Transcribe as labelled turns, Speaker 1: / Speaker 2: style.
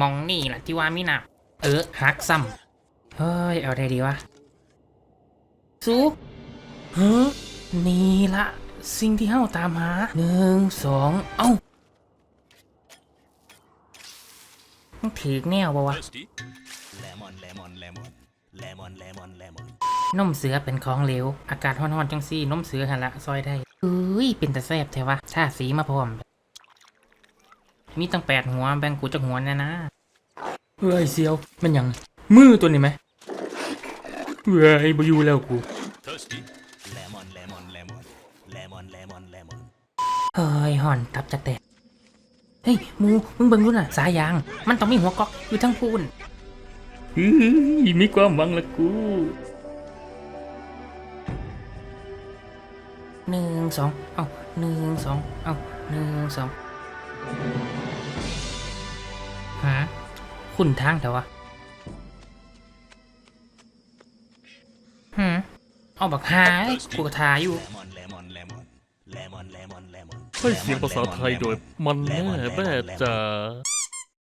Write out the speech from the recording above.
Speaker 1: มองนี่แหละที่ว่ามีหนักเออฮักซ้ำเฮ้ย เอาได้ดีวะสูเฮ้อนี่ละสิ่งที่เฮาตามหาหนึ่งสองเอ้าต้องถือแนวบ่วะ
Speaker 2: Thirsty? Lemon, lemon, lemon. Lemon, lemon, lemon.
Speaker 1: นมเสือเป็นของเหลว อากาศร้อนๆจังซี่นมเสือหันละซอยได้เอ้ย เป็นแต่แซ่บแท้วะถ้าสีมาพร้อม มีตั้งแปดหัวแบ่งกูจากหัวแน่นะเฮ้ยเซียวมันหยังมือตัวนี้ไหมเฮ้ยบอยู่แล้วกู
Speaker 2: Thirsty? Lemon, lemon, lemon. Lemon, lemon, lemon.
Speaker 1: เฮ้ยห่อนตับจะแตกเฮ้ยหมูมึงเบิ่งดูน่ะ สายยาง มันต้องมีหัวก๊อกอยู่ทั้งพูนเฮ้ยมีความหวังละกูหนึ่งสอง เอ้าหนึ่งสอง เอ้าหนึ่งสองฮะ คุณทางแต่ว่าฮะเอาบักหายกูกระทาอยู่
Speaker 2: Lemon, lemon, lemon. Lemon, lemon, lemon.
Speaker 3: ให้เสียงภาษาไทยโดยมันแน่แม่จ๋า